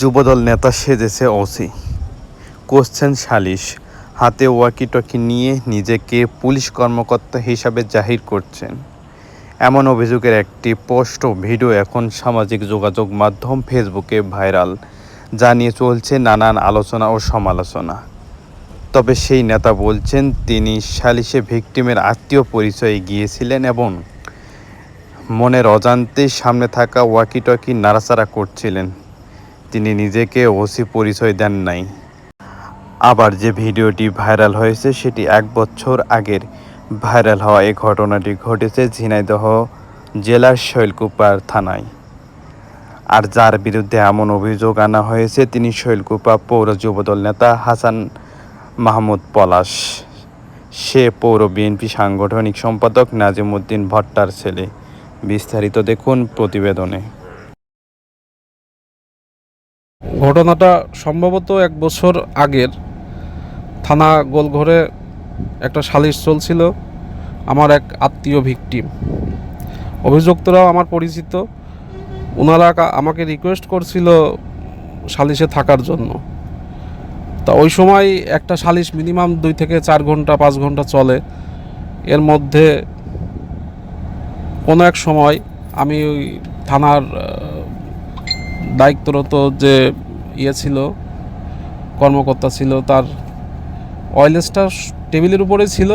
যুবদল নেতা সেজেছে OC. Question সালিশ, হাতে ওয়াকিটকি নিয়ে নিজেকে পুলিশ কর্মকর্তা হিসাবে জাহির করছেন। এমন অভিযোগের একটি পোস্ট ভিডিও এখন সামাজিক যোগাযোগ মাধ্যম ফেসবুকে ভাইরাল যা নিয়ে চলছে নানান আলোচনা ও সমালোচনা। তবে সেই নেতা বলছেন, তিনি সালিশে ভিকটিমের আত্মীয় পরিচয়ে গিয়েছিলেন এবং মনের অজান্তে সামনে থাকা ওয়াকিটকি নাড়াচাড়া করছিলেন। তিনি নিজেকে ওসি পরিচয় দেন নাই। আবার যে ভিডিওটি ভাইরাল হয়েছে, সেটি এক বছর আগের ভাইরাল হওয়া এই ঘটনাটি ঘটেছে ঝিনাইদহ জেলার শৈলকুপার থানায়। আর যার বিরুদ্ধে এমন অভিযোগ আনা হয়েছে, তিনি শৈলকুপা পৌর যুবদল নেতা হাসান মাহমুদ পলাশ। সে পৌর বিএনপি সাংগঠনিক সম্পাদক নাজিমুদ্দিন ভট্টার ছেলে। বিস্তারিত দেখুন প্রতিবেদনে। ঘটনাটা সম্ভবত এক বছর আগের। থানা গোলঘরে একটা সালিশ চলছিল। আমার এক আত্মীয় ভিকটিম। অভিযুক্তরাও আমার পরিচিত। ওনারা আমাকে রিকোয়েস্ট করছিল সালিশে থাকার জন্য। তা ওই সময় একটা সালিশ মিনিমাম দুই থেকে চার ঘণ্টা, পাঁচ ঘণ্টা চলে। এর মধ্যে কোনো এক সময় আমি ওই থানার দায়িত্বরত যে ইয়ে ছিল, কর্মকর্তা ছিল, তার অয়েলেসটা টেবিলের উপরে ছিল।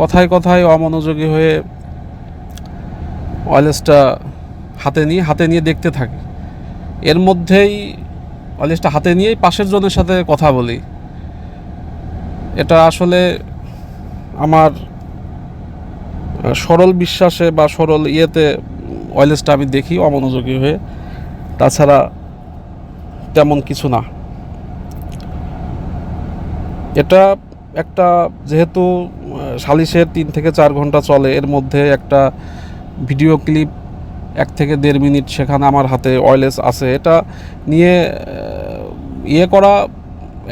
কথায় কথায় অমনোযোগী হয়ে অয়েলেসটা হাতে নিয়ে হাতে নিয়ে দেখতে থাকি। এর মধ্যেই অয়েলেসটা হাতে নিয়েই পাশের জনের সাথে কথা বলি। এটা আসলে আমার সরল বিশ্বাসে বা সরল ইয়েতে অয়েলেসটা আমি দেখি অমনোযোগী হয়ে। তাছাড়া তেমন কিছু না। এটা একটা যেহেতু সালিশের তিন থেকে চার ঘণ্টা চলে, এর মধ্যে একটা ভিডিও ক্লিপ এক থেকে দেড় মিনিট সেখানে আমার হাতে অয়েলেস আছে। এটা নিয়ে ইয়ে করা,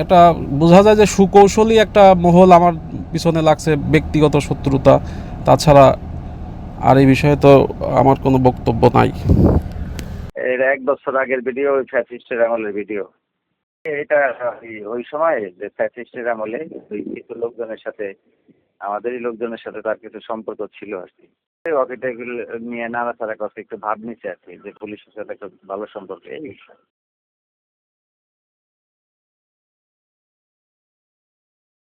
এটা বোঝা যায় যে সুকৌশলী একটা মহল আমার পিছনে লাগছে, ব্যক্তিগত শত্রুতা। তাছাড়া আর এই বিষয়ে তো আমার কোনো বক্তব্য নাই। এর এক বছর আগের ভিডিও ওই ফ্যাসিস্টের আমলের ভিডিও এটা ওই- সময় যে ফ্যাসিস্টের আমলে ওই কিছু লোকজনের সাথে, আমাদেরই লোকজনের সাথে তার কিছু সম্পর্ক ছিল আর কি। ওকে নিয়ে নাড়াচাড়া করছে একটু ভাব নিচ্ছে আর কি যে পুলিশের সাথে একটা ভালো সম্পর্ক। এই